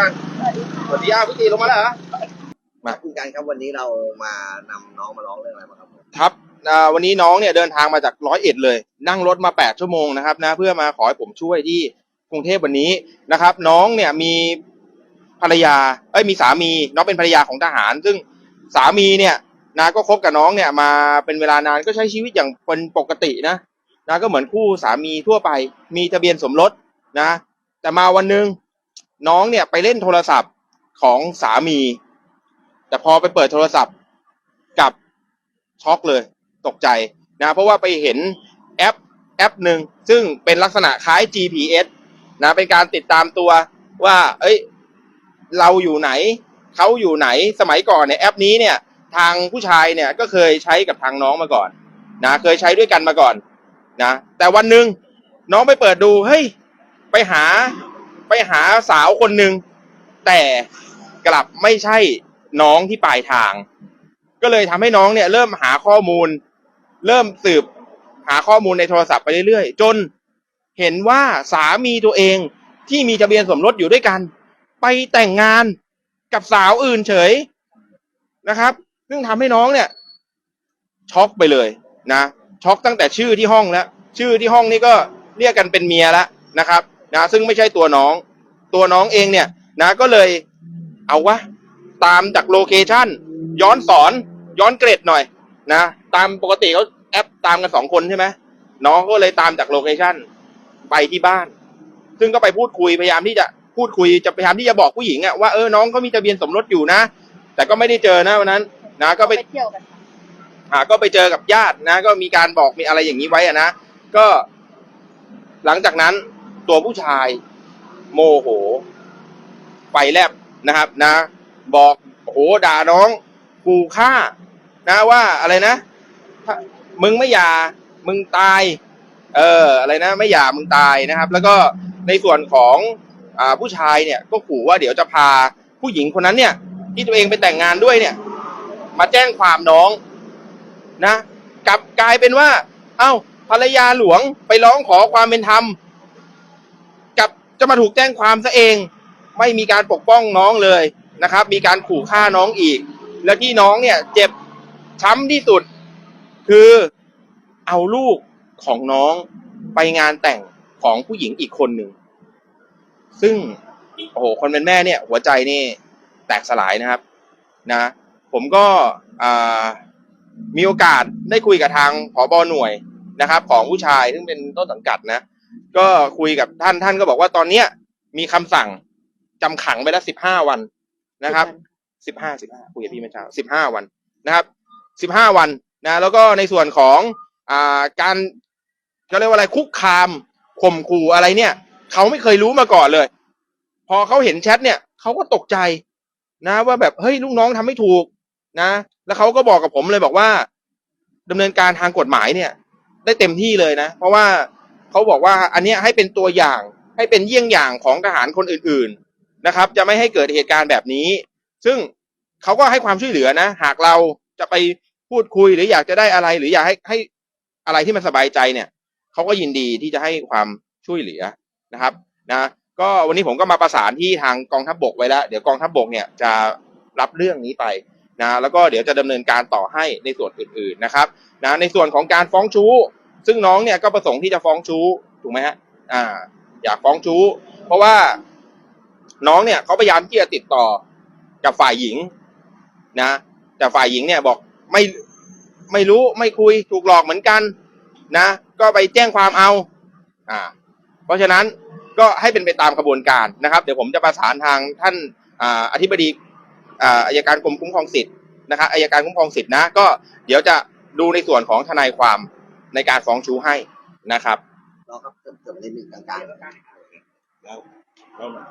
ช่านสวัสดีอาพี่ตีลงมาแล้วมาคุณการครับวันนี้เรามานำน้องมาร้องเรื่องอะไรมาครับครับวันนี้น้องเนี่ยเดินทางมาจากร้อยเอ็ดเลย นั่งรถมาแปดชั่วโมงนะครับนะเพื่อมาขอให้ผมช่วยที่กรุงเทพวันนี้นะครับ น้องเนี่ยมีภรรยาเอ้ยมีสามี น้องเป็นภรรยาของทหาร ซึ่งสามีเนี่ยนะก็คบกับน้องเนี่ยมาเป็นเวลานานก็ใช้ชีวิตอย่างเป็นปกตินะนะก็เหมือนคู่สามีทั่วไป มีทะเบียนสมรสนะ แต่มาวันหนึ่ง น้องเนี่ยไปเล่นโทรศัพท์ของสามี แต่พอไปเปิดโทรศัพท์กับช็อกเลย ตกใจนะเพราะว่าไปเห็นแอปแอปหนึ่งซึ่งเป็นลักษณะคล้าย GPS นะเป็นการติดตามตัวว่า เอ้ย เราอยู่ไหน เขาอยู่ไหนสมัยก่อนเนี่ยแอปนี้เนี่ย ทางผู้ชายเนี่ยก็เคยใช้กับทางน้องมาก่อน นะเคยใช้ด้วยกันมาก่อน นะแต่วันหนึ่งน้องไปเปิดดูเฮ้ยไปหา ไปหาสาวคนหนึ่งแต่กลับไม่ใช่น้องที่ปลายทาง ก็เลยทำให้น้องเนี่ย เริ่มหาข้อมูล เริ่มสืบหาข้อมูลในโทรศัพท์ไปเรื่อยๆ จนเห็นว่าสามีตัวเองที่มีทะเบียนสมรสอยู่ด้วยกัน ไปแต่งงานกับสาวอื่นเฉยนะครับ ซึ่งทำให้น้องเนี่ย ช็อกไปเลยนะช็อกตั้งแต่ชื่อที่ห้องแล้ว ชื่อที่ห้องนี่ก็เรียกกันเป็นเมียแล้วนะครับ นะซึ่งไม่ใช่ตัวน้อง ตัวน้องเองเนี่ยนะก็เลยเอาวะตามจากโลเคชันย้อนสอนย้อนเกรดหน่อยนะตามปกติเขาแอปตามกันสองคนใช่ไหมน้องก็เลยตามจากโลเคชันไปที่บ้าน ซึ่งก็ไปพูดคุยพยายามที่จะพูดคุยจะพยายามที่จะบอกผู้หญิงอะว่าเออน้องเขามีทะเบียนสมรสอยู่นะ แต่ก็ไม่ได้เจอนะวันนั้น นะก็ไปเที่ยวกันอ่าก็ไปเจอกับญาตินะ ก็มีการบอกมีอะไรอย่างนี้ไว้อะนะก็ หลังจากนั้น ตัวผู้ชายโมโหไฟแลบนะครับนะ บอกโอ้โหด่าน้องกูฆ่า นะว่าอะไรนะมึงไม่หย่ามึงตาย เออ อะไรนะ ไม่หย่ามึงตายนะครับ แล้วก็ในส่วนของอผู้ชายเนี่ยก็ขู่ว่าเดี๋ยวจะพาผู้หญิงคนนั้นเนี่ย ที่ตัวเองไปแต่งงานด้วยเนี่ย มาแจ้งความน้องนะกลับกลายเป็นว่า เอ้าภรรยาหลวงไปร้องขอความเป็นธรรม จะมาถูกแจ้งความซะเอง ไม่มีการปกป้องน้องเลยนะครับ มีการขู่ฆ่าน้องอีก และที่น้องเนี่ยเจ็บช้ำที่สุด คือเอาลูกของน้องไปงานแต่งของผู้หญิงอีกคนหนึ่ง ซึ่งโอ้โหคนเป็นแม่เนี่ย หัวใจนี่แตกสลายนะครับนะ ผมก็มีโอกาสได้คุยกับทางผอบหน่วยนะครับ ของผู้ชายซึ่งเป็นต้นสังกัดนะ ก็คุยกับท่านท่านก็บอกว่าตอนเนี้ย มีคำสั่งจำขังไปแล้วสิบห้าวันนะครับสิบห้าสิบห้าคุยกับพี่เมื่อเช้าสิบห้าวันนะครับสิบห้าวันนะแล้วก็ในส่วนของอ่าการเขาเรียกว่าอะไรคุกคามข่มขู่อะไรเนี่ยเขาไม่เคยรู้มาก่อนเลย พอเขาเห็นแชทเนี่ยเขาก็ตกใจนะ ว่าแบบเฮ้ยลูกน้องทำไม่ถูกนะ แล้วเขาก็บอกกับผมเลยบอกว่าดำเนินการทางกฎหมายเนี่ย ได้เต็มที่เลยนะ เพราะว่า เขาบอกว่าอันนี้ให้เป็นตัวอย่างให้เป็นเยี่ยงอย่างของทหารคนอื่นๆนะครับ จะไม่ให้เกิดเหตุการณ์แบบนี้ ซึ่งเขาก็ให้ความช่วยเหลือนะ หากเราจะไปพูดคุยหรืออยากจะได้อะไร หรืออยากให้ให้อะไรที่มันสบายใจเนี่ยเขาก็ยินดีที่จะให้ความช่วยเหลือนะครับนะก็วันนี้ผมก็มาประสานที่ทางกองทัพบกไว้แล้ว เดี๋ยวกองทัพบกเนี่ยจะรับเรื่องนี้ไปนะแล้วก็เดี๋ยวจะดำเนินการต่อให้ในส่วนอื่นๆนะครับนะในส่วนของการฟ้องชู้ ซึ่งน้องเนี่ยก็ประสงค์ที่จะฟ้องชู้ถูกไหมฮะอ่า อยากฟ้องชู้ เพราะว่าน้องเนี่ยเขาพยายามที่จะติดต่อกับฝ่ายหญิงนะ แต่ฝ่ายหญิงเนี่ยบอกไม่ไม่รู้ไม่คุยถูกหลอกเหมือนกัน นะ ก็ไปแจ้งความเอา อ่า เพราะฉะนั้นก็ให้เป็นไปตามกระบวนการนะครับ เดี๋ยวผมจะประสานทางท่านออธิบดีอาอายการกรมคุ้มครองสิทธิ์นะครับอายการคุ้มครองสิทธิ์นะ ก็เดี๋ยวจะดูในส่วนของทนายความ ในการฟ้องชู้ให้นะครับน้องครับเติมเติมนิดหนึ่งกลางแล้วแล้วมัน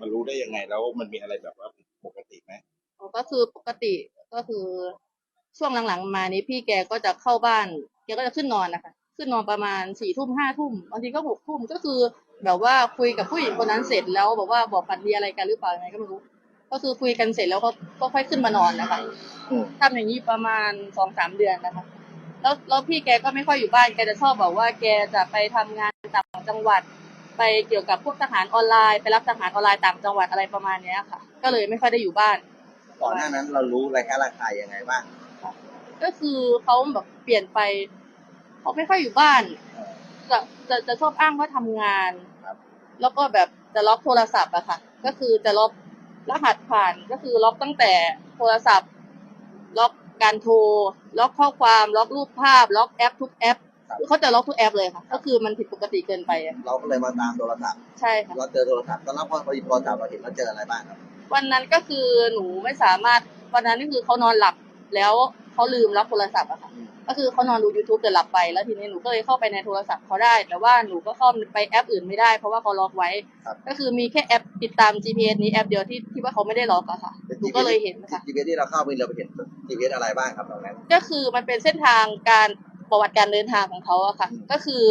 มันรู้ได้ยังไงแล้วมันมีอะไรแบบว่าผิดปกติไหมอ๋อก็คือปกติก็คือช่วงหลังๆมานี้พี่แกก็จะเข้าบ้าน แกก็จะขึ้นนอนนะคะ ขึ้นนอนประมาณสี่ทุ่มห้าทุ่มบางทีก็หกทุ่มก็คือแบบว่าคุยกับผู้หญิงคนนั้นเสร็จแล้วบอกว่าบอกฝันดีอะไรกันหรือเปล่ายังไงก็ไม่รู้ ก็คือคุยกันเสร็จแล้วก็ก็ค่อยขึ้นมานอนนะคะอืม ทำอย่างนี้ประมาณสองสามเดือนนะคะ แล้วแล้วพี่แกก็ไม่ค่อยอยู่บ้านแกจะชอบบอกว่าแกจะไปทำงานต่างจังหวัด ไปเกี่ยวกับพวกทหารออนไลน์ไปรับทหารออนไลน์ต่างจังหวัดอะไรประมาณเนี้ยค่ะ ก็เลยไม่ค่อยได้อยู่บ้าน ก่อนหน้านั้นเรารู้รายการราคายังไงบ้างก็คือเขาแบบเปลี่ยนไปเขาไม่ค่อยอยู่บ้าน จะจะจะชอบอ้างว่าทำงานครับแล้วก็แบบจะล็อกโทรศัพท์อะค่ะ ก็คือจะล็อกรหัสผ่านก็คือล็อกตั้งแต่โทรศัพท์ ล็อก การโทร ล็อกข้อความ ล็อกรูปภาพ ล็อกแอปทุกแอปคือเขาจะล็อกทุกแอปเลยค่ะ ก็คือมันผิดปกติเกินไปอะเราก็เลยมาตามโทรศัพท์ใช่ค่ะ เราเจอโทรศัพท์ตอนนั้นพอเราหยิบโทรศัพท์เราเห็นเราเจออะไรบ้างครับวันนั้นก็คือหนูไม่สามารถวันนั้นนี่คือเขานอนหลับแล้วเขาลืมล็อกโทรศัพท์อะค่ะ ก็คือเขานอนดู YouTube แต่หลับไปแล้วทีนี้หนูก็เลยเข้าไปในโทรศัพท์เขาได้ แต่ว่าหนูก็เข้าไปแอปอื่นไม่ได้เพราะว่าเขาล็อกไว้ก็คือมีแค่แอปติดตาม GPS นี้แอปเดียวที่ที่ว่าเขาไม่ได้ล็อกอะค่ะ หนูก็เลยเห็นค่ะจีพีที่เราเข้าไปเราไปเห็นจีพีอะไรบ้างครับตรงนั้น ก็คือมันเป็นเส้นทางการประวัติการเดินทางของเขาอะค่ะอืมก็คือ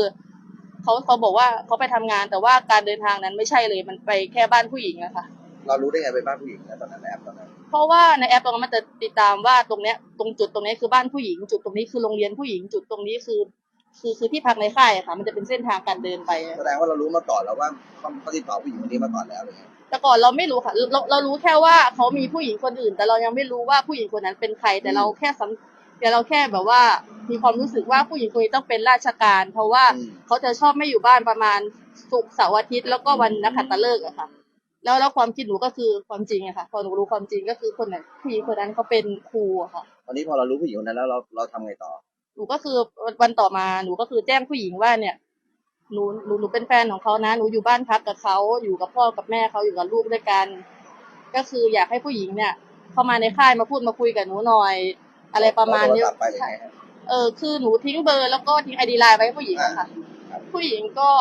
เขาเขาบอกว่าเขาไปทำงาน แต่ว่าการเดินทางนั้นไม่ใช่เลยมันไปแค่บ้านผู้หญิงอะค่ะ เรารู้ได้ไงเป็นบ้านผู้หญิงนะตอนนั้นในแอปตอนนั้นเพราะว่าในแอปตรงนั้นมันจะติดตามว่าตรงเนี้ยตรงจุดตรงนี้คือบ้านผู้หญิง จุดตรงนี้คือโรงเรียนผู้หญิง จุดตรงนี้คือ คือคือที่พักในค่ายอะค่ะ มันจะเป็นเส้นทางการเดินไปอะแสดงว่าเรารู้มาก่อนแล้วว่าเขาเขาติดต่อผู้หญิงคนนี้มาก่อนแล้วอะไรเงี้ย แต่ก่อนเราไม่รู้ค่ะเราเรารู้แค่ว่าเขามีผู้หญิงคนอื่น แต่เรายังไม่รู้ว่าผู้หญิงคนนั้นเป็นใคร แต่เราแค่สำแต่เราแค่แบบว่า มีความรู้สึกว่าผู้หญิงคนนี้ต้องเป็นราชการ เพราะว่าอืมเขาจะชอบไม่อยู่บ้านประมาณศุกร์เสาร์อาทิตย์แล้วก็วันนักขัตฤกษ์อะค่ะ แล้วแล้วความคิดหนูก็คือความจริงอะค่ะพอหนูรู้ความจริงก็คือคนนั้นผู้หญิงคนนั้นเขาเป็นครูอะค่ะ ตอนนี้พอเรารู้ผู้หญิงคนนั้นแล้วเราเราทำไงต่อ หนูก็คือวันต่อมาหนูก็คือแจ้งผู้หญิงว่าเนี่ย หนูหนูหนูเป็นแฟนของเขานะหนูอยู่บ้านพักกับเขาอยู่กับพ่อกับแม่เขาอยู่กับลูกด้วยกัน ก็คืออยากให้ผู้หญิงเนี่ย เข้ามาในค่ายมาพูดมาคุยกับหนูหน่อย อะไรประมาณนี้เโทศัพท์ไปหรือไงฮะเออคือหนูทิ้งเบอร์แล้วก็ทิ้งไอดีไลน์ไว้ให้ผู้หญิงอะค่ะครับ ผู้หญิงก็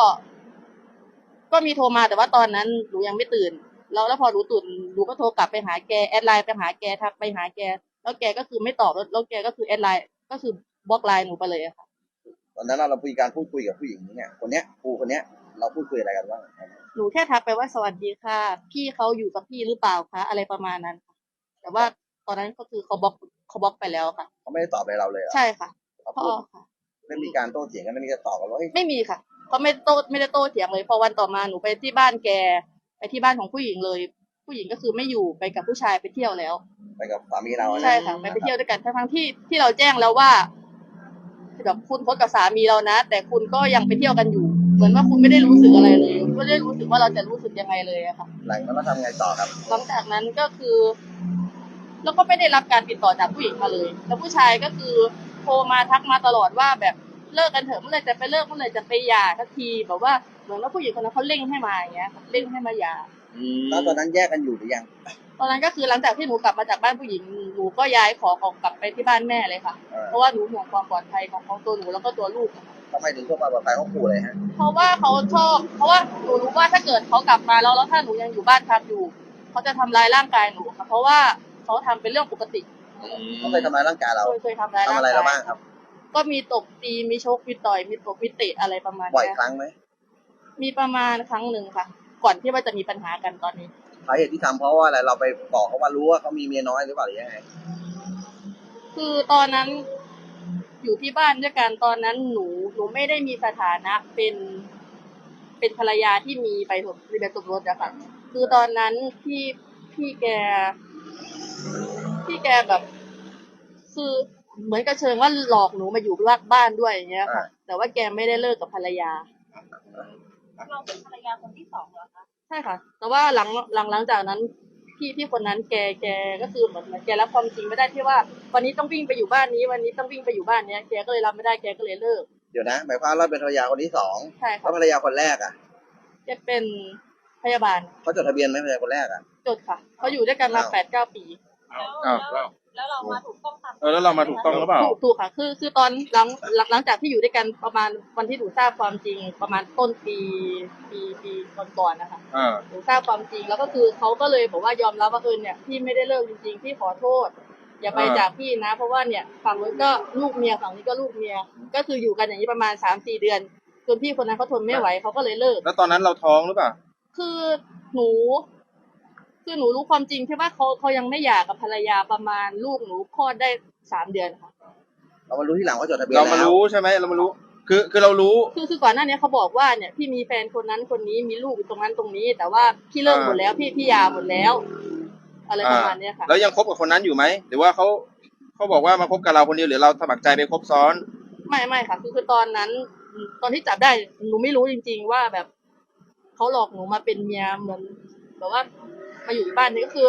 ก็มีโทรมาแต่ว่าตอนนั้นหนูยังไม่ตื่น แล้วแล้วพอหนูตื่นหนูก็โทรกลับไปหาแกแอดไลน์ไปหาแกทักไปหาแก แล้วแกก็คือไม่ตอบแล้วแล้วแกก็คือแอดไลน์ก็คือบล็อกไลน์หนูไปเลยอะค่ะ ตอนนั้นเราคุยการพูดคุยกับผู้หญิงเนี่ยคนเนี้ยครูคนเนี้ยเราพูดคุยอะไรกันบ้างหนูแค่ทักไปว่าสวัสดีค่ะ พี่เขาอยู่กับพี่หรือเปล่าคะอะไรประมาณนั้นค่ะแต่ว่าตอนนั้นก็คือเขาบล็อกเขาบล็อกไปแล้วค่ะ เขาไม่ได้ตอบอะไรเราเลยเหรอใช่ค่ะเขาพ่พูอดค่ะ ไม่มีการโต้เถียงกันไม่มีการตอบกันว่าเฮ้ยไม่มีค่ะเขาไม่โต้ไม่ได้โต้เถียงเลยพอวันต่อมาหนูไปที่บ้านแก ไปที่บ้านของผู้หญิงเลย ผู้หญิงก็คือไม่อยู่ไปกับผู้ชายไปเที่ยวแล้ว ไปกับสามีเราอะนะใช่ค่ะไปไปเที่ยวด้วยกันทั้งๆที่ที่เราแจ้งแล้วว่า แบบคุณพบกับสามีเรานะ แต่คุณก็ยังไปเที่ยวกันอยู่ เหมือนว่าคุณไม่ได้รู้สึกอะไรเลยไม่ได้รู้สึกว่าเราจะรู้สึกยังไงเลยอะค่ะ หลังนั้นเราทำไงต่อครับหลังจากนั้นก็คือ แล้วก็ไม่ได้รับการติดต่อจากผู้หญิงมาเลย แล้วผู้ชายก็คือโทรมาทักมาตลอดว่าแบบเลิกกันเถอะเมื่อไหรจะไปเลิกเมื่อไหรจะไปหย่าทักทีแบบว่าเหมือนว่าผู้หญิงคนนั้นเขาเร่งให้มาอย่างเงี้ยค่ะเร่งให้มาหย่าแล้วตอนนั้นแยกกันอยู่หรือยัง ตอนนั้นก็คือหลังจากที่หนูกลับมาจากบ้านผู้หญิงหนูก็ย้ายของออกกลับไปที่บ้านแม่เลยค่ะเออเพราะว่าหนูห่วงความปลอดภัยของของตัวหนูแล้วก็ตัวลูกค่ะทำไมถึงพวกมาปลอดภัยเขาขู่เลยฮะ เพราะว่าเขาชอบ เพราะว่าหนูรู้ว่าถ้าเกิดเขากลับมาแล้วแล้วถ้าหนูยังอยู่บ้านพักอยู่เขาจะทำร้ายร่างกายหนูค่ะ เพราะว่าเขาทำเป็นเรื่องปกติเขาเคยทำร้ายร่างกายเราเคยเคยทำร้ายทำร่างอะไรกายเราบ้างครับ ก็มีตบตีมีชกมีต่อยมีตบมีเตะอะไรประมาณบ่อยเนี้ยครั้งไหมมีประมาณครั้งหนึ่งค่ะ ก่อนที่ว่าจะมีปัญหากันตอนนี้ สาเหตุที่ทำเพราะว่าอะไรเราไปบอกเขาว่ารู้ว่าเขามีเมียน้อยหรือเปล่าหรือยังไงคือตอนนั้นอยู่ที่บ้านด้วยกันตอนนั้นหนูหนูไม่ได้มีสถานะเป็น เป็นภรรยาที่มีใบสมมีใบสมรสอะค่ะคือตอนนั้นพี่พี่แก พี่แกแบบ คือเหมือนกับเชิงว่าหลอกหนูมาอยู่บ้านด้วยอย่างเงี้ยค่ะ แต่ว่าแกไม่ได้เลิกกับภรรยา เราเป็นภรรยาคนที่สองเหรอคะ ใช่ค่ะ แต่ว่าหลังหลังหลังจากนั้นพี่พี่คนนั้นแกแกก็คือเหมือนเหมือนแกรับความจริงไม่ได้ที่ว่า วันนี้ต้องวิ่งไปอยู่บ้านนี้ วันนี้ต้องวิ่งไปอยู่บ้านเนี้ยแกก็เลยรับไม่ได้แกก็เลยเลิกเดี๋ยวนะ หมายความว่าเราเป็นภรรยาคนที่สองใช่แล้ค่ะวภรรยาคนแรกอะแกเป็นพยาบาลเขาจดทะเบียนไหมภรรยาคนแรกอะจดค่ะเขาอยู่ด้วยกันมาอ้าวแปดเก้าปีแล้ว อ้าวแล้วแล้วเรามาถูกต้องตามเออแล้วเรามาถูกต้องหรือเปล่า ถูกถูกค่ะ คือคือตอนหลังหลังหลังจากที่อยู่ด้วยกันประมาณวันที่หนูทราบความจริง ประมาณต้นปีปีปีก่อนๆนะคะอ่า หนูทราบความจริงแล้วก็คือเขาก็เลยบอกว่ายอมรับว่าเออเนี่ยพี่ไม่ได้เลิกจริงๆพี่ขอโทษ อย่าไปอ่า จากพี่นะ เพราะว่าเนี่ยฝั่งนู้นก็ลูกเมียฝั่งนี้ก็ลูกเมีย ก็คืออยู่กันอย่างนี้ประมาณสามสี่เดือนจนพี่คนนั้นเขาทนไม่ไหวเขาก็เลยเลิก แล้วตอนนั้นเราท้องหรือเปล่า คือหนู คือหนูรู้ความจริงใช่ว่าเขาเขายังไม่หย่ากับภรรยาประมาณลูกหนูคลอดได้สามเดือนค่ะ เรามารู้ที่หลังว่าจดทะเบียนเรามาแล้วรู้ใช่ไหมเรามารู้ คือคือเรารู้ คือคือก่อนหน้านี้เขาบอกว่าเนี่ยพี่มีแฟนคนนั้นคนนี้มีลูกอยู่ตรงนั้นตรงนี้ แต่ว่าพี่เลิกอ่าหมดแล้วพี่พี่หยาหมดแล้ว อะไรประมาณเนี้ยค่ะ แล้วยังคบกับคนนั้นอยู่ไหมหรือว่าเขาเขาบอกว่ามาคบกับเราคนเดียวหรือเราสมัครใจไปคบซ้อน ไม่ไม่ค่ะ คือคือตอนนั้น ตอนที่จับได้หนูไม่รู้จริง ๆ ว่าแบบเขาหลอกหนูมาเป็นเมียเหมือนแบบว่า มาอยู่ที่บ้านนี่ก็คือ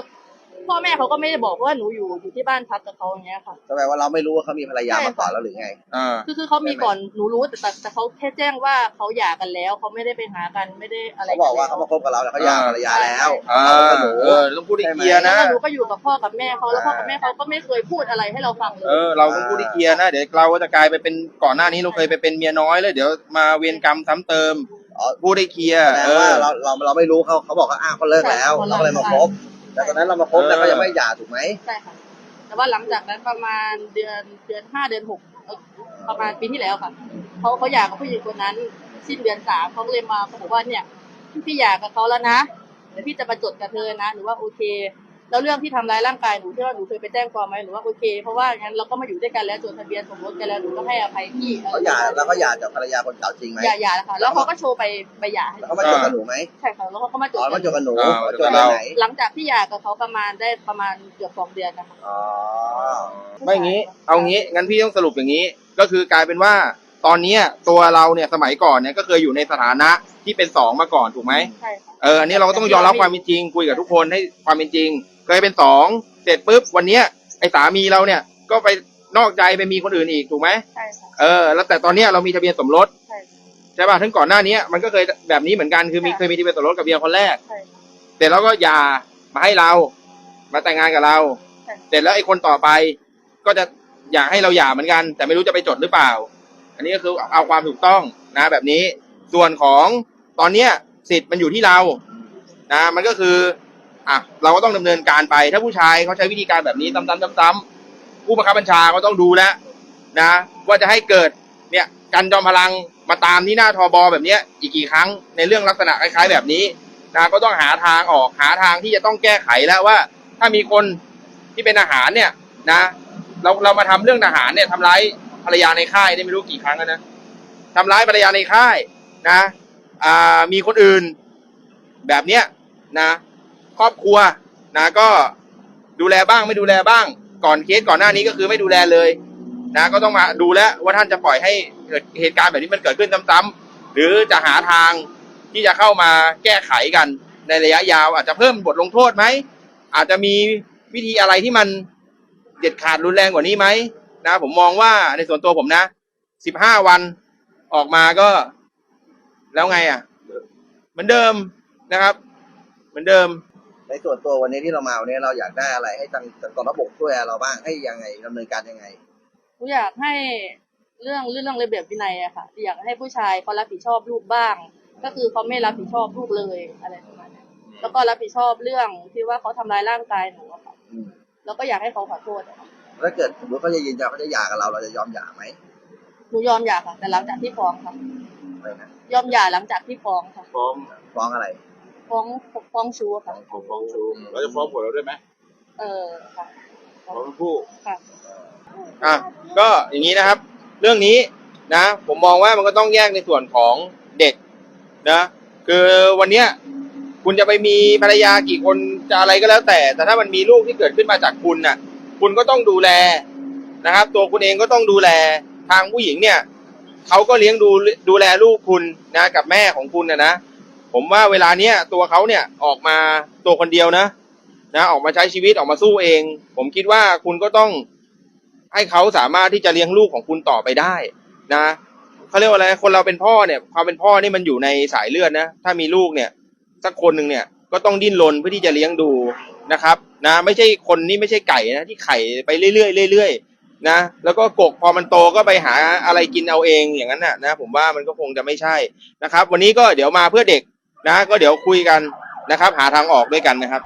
พ่อแม่เขาก็ไม่ได้บอกว่าหนูอยู่อยู่ที่บ้านพักกับเขาอย่างเงี้ยค่ะ แสดงว่าเราไม่รู้ว่าเขามีภรรยาใช่มาก่อนค่ะแล้วหรือไง อ่า คือคือเขามีก่อนหนูรู้แต่แต่แต่เขาแค่แจ้งว่าเขาหย่ากันแล้วเขาไม่ได้ไปหากันไม่ได้อะไรเขาบอกว่าแล้เขามาคบกับเราแล้วเขาหย่าภรรยาแล้วอ่าเราก็รู้เออต้องพูดให้เคลียร์แล้วนะก็หนูก็อยู่กับพ่อกับแม่เขาแล้วพ่อกับแม่เขาก็ไม่เคยพูดอะไรให้เราฟังเลยเออเราต้องพูดให้เคลียร์นะ เดี๋ยวเราก็จะกลายไปเป็นก่อนหน้านี้เราเคยไปเป็นเมียน้อยแล้วเดี๋ยวมาเวรกรรมซ้ำเติม อ๋อพูดให้เคลียร์แสดงเอว่าอ เราเราเราไม่รู้เขาเขาบอกว่าอ้าวเขาเลิกแล้วใช่ เราก็เลยมาคบแต่ตอนนั้นเรามาคบเออแล้วเขายังไม่หย่าถูกไหมใช่ค่ะ แต่ว่าหลังจากนั้นประมาณเดือนเดือนห้าเดือนหกเอ่อประมาณปีที่แล้วค่ะเขาเขาหย่ากับผู้หญิงคนนั้น สิ้นเดือนสามเขาก็เลยมาเขาบอกว่าเนี่ยพี่หย่ากับเขาแล้วนะเดี๋ยวพี่จะมาจดกับเธอนะหรือว่าโอเค แล้วเรื่องที่ทำร้ายร่างกายหนูที่ว่าหนูเคยไปแจ้งความไหมหนูว่าโอเค เพราะว่างั้นเราก็มาอยู่ด้วยกันแล้วจดทะเบียนสมรสกันแล้วหนูก็ให้อภัยพี่เขาหย่าแล้วเขาหย่าจากภรรยาคนเก่าจริงไหมหย่าหย่าแล้วค่ะ แล้วเขาก็โชว์ไปไปหย่าให้แล้วเขามาจดกับหนูไหมใช่ค่ะแล้วเขาก็มาจดอ๋อกัมาจดกับหนูอ่าเขาจดจดกับกัเราบไหนหลังจากที่หย่ากับเขาประมาณได้ประมาณเกือบสองเดือนนะคะอ๋อไม่งี้เอางี้งั้นพี่ต้องสรุปอย่างนี้ ก็คือกลายเป็นว่าตอนเนี้ยตัวเราเนี่ยสมัยก่อนเนี่ยก็เคยอยู่ในสถานะที่เป็นสองมาก่อนถูกไหมใช่ค่ะเอออันนี้เราก็ต้องยอมรับความเป็นจริงคุยกับทุกคนให้ความเป็นจริง เคยเป็นสองเสร็จปุ๊บวันเนี้ยไอสามีเราเนี่ยก็ไปนอกใจไปมีคนอื่นอีกถูกไหมใช่ค่ะเออแล้วแต่ตอนเนี้ยเรามีทะเบียนสมรสใช่ค่ะใช่ป่ะทั้งก่อนหน้านี้มันก็เคยแบบนี้เหมือนกันคือมีค่ะ เคยมีทะเบียนสมรสกับเมียคนแรก ใช่ค่ะเสร็จแล้วก็หย่ามาให้เรา มาแต่งงานกับเรา ค่ะ เสร็จแล้วไอ้คนต่อไป ก็จะอยากให้เราหย่าเหมือนกัน แต่ไม่รู้จะไปจดหรือเปล่า อันนี้ก็คือเอาความถูกต้องนะ แบบนี้ ส่วนของตอนเนี้ยสิทธิ์มันอยู่ที่เรานะมันก็คือ อะเราก็ต้องดำเนินการไป ถ้าผู้ชายเขาใช้วิธีการแบบนี้ซ้ำๆๆๆผู้บังคับบัญชาก็ต้องดูแลนะ ว่าจะให้เกิดเนี่ยกันจอมพลังมาตามที่หน้าทอบอแบบนี้อีกกี่ครั้งในเรื่องลักษณะคล้ายๆแบบนี้นะก็ต้องหาทางออกหาทางที่จะต้องแก้ไขแล้วว่า ถ้ามีคนที่เป็นอาหารเนี่ยนะ เราเรามาทำเรื่องทหารเนี่ยทำร้ายภรรยาในค่ายได้ไม่รู้กี่ครั้งแล้วนะทำร้ายภรรยาในค่ายนะอ่ามีคนอื่นแบบเนี้ยนะ ครอบครัวนะก็ดูแลบ้างไม่ดูแลบ้าง ก่อนเคสก่อนหน้านี้ก็คือไม่ดูแลเลยนะก็ต้องมาดูแลวว่าท่านจะปล่อยให้เกิดเหตุการณ์แบบนี้มันเกิดขึ้นซ้ำๆหรือจะหาทางที่จะเข้ามาแก้ไขกันในระยะยาว อาจจะเพิ่มบทลงโทษไหมอาจจะมีวิธีอะไรที่มันเด็ดขาดรุนแรงกว่านี้ไหมนะ ผมมองว่าในส่วนตัวผมนะสิบห้าวันออกมาก็ แล้วไงอะ เหมือนเดิมนะครับ เหมือนเดิม ในส่วนตัววันนี้ที่เรามาวันนี้เราอยากได้อะไรให้ทางทางกองทัพบกช่วยเราบ้างให้ยังไงดำเนินการยังไงหนูอยากให้เรื่องเรื่องระเบียบวินัยอะค่ะ อยากให้ผู้ชายเขารับผิดชอบลูกบ้าง ก็คือเขาไม่รับผิดชอบลูกเลยอะไรประมาณนี้แล้วก็รับผิดชอบเรื่องที่ว่าเขาทำร้ายร่างกายหนูอะค่ะ อืมแล้วก็อยากให้เขาขอโทษอะค่ะถ้าเกิดสมมติเขาจะยืนยันเขาจะหย่ากับเราเราจะยอมหย่าไหมหนูยอมหย่าค่ะ แต่หลังจากที่ฟ้องค่ะไม่นะยอมหย่าหลังจากที่ฟ้องค่ะ ฟ้องฟ้องอะไร ฟ้องฟ้องชู้อะค่ะฟ้องฟ้องชูเราจะฟ้องผัวเราด้วยไหมเออค่ะ ฟ้องทั้งคู่ ค่ะ อะก็อย่างนี้นะครับ เรื่องนี้นะผมมองว่ามันก็ต้องแยกในส่วนของเด็กนะคือวันเนี้ยคุณจะไปมีภรรยากี่คนจะอะไรก็แล้วแต่ แต่ถ้ามันมีลูกที่เกิดขึ้นมาจากคุณน่ะ คุณก็ต้องดูแลนะครับ ตัวคุณเองก็ต้องดูแลทางผู้หญิงเนี่ยเขาก็เลี้ยงดูดูแลลูกคุณนะกับแม่ของคุณนะนะ ผมว่าเวลาเนี้ยตัวเขาเนี่ยออกมาตัวคนเดียวนะ นะ ออกมาใช้ชีวิตออกมาสู้เอง ผมคิดว่าคุณก็ต้องให้เขาสามารถที่จะเลี้ยงลูกของคุณต่อไปได้นะเขาเรียกว่าอะไรคนเราเป็นพ่อเนี่ยความเป็นพ่อนี่มันอยู่ในสายเลือดนะถ้ามีลูกเนี่ยสักคนหนึ่งเนี่ยก็ต้องดิ้นรนเพื่อที่จะเลี้ยงดูนะครับ นะ ไม่ใช่คนนี่ไม่ใช่ไก่นะที่ไข่ไปเรื่อยๆเรื่อยๆนะแล้วก็กกพอมันโตก็ไปหาอะไรกินเอาเองอย่างนั้นน่ะนะผมว่ามันก็คงจะไม่ใช่นะครับ วันนี้ก็เดี๋ยวมาเพื่อเด็ก นะ ก็เดี๋ยวคุยกันนะครับ หาทางออกด้วยกันนะครับ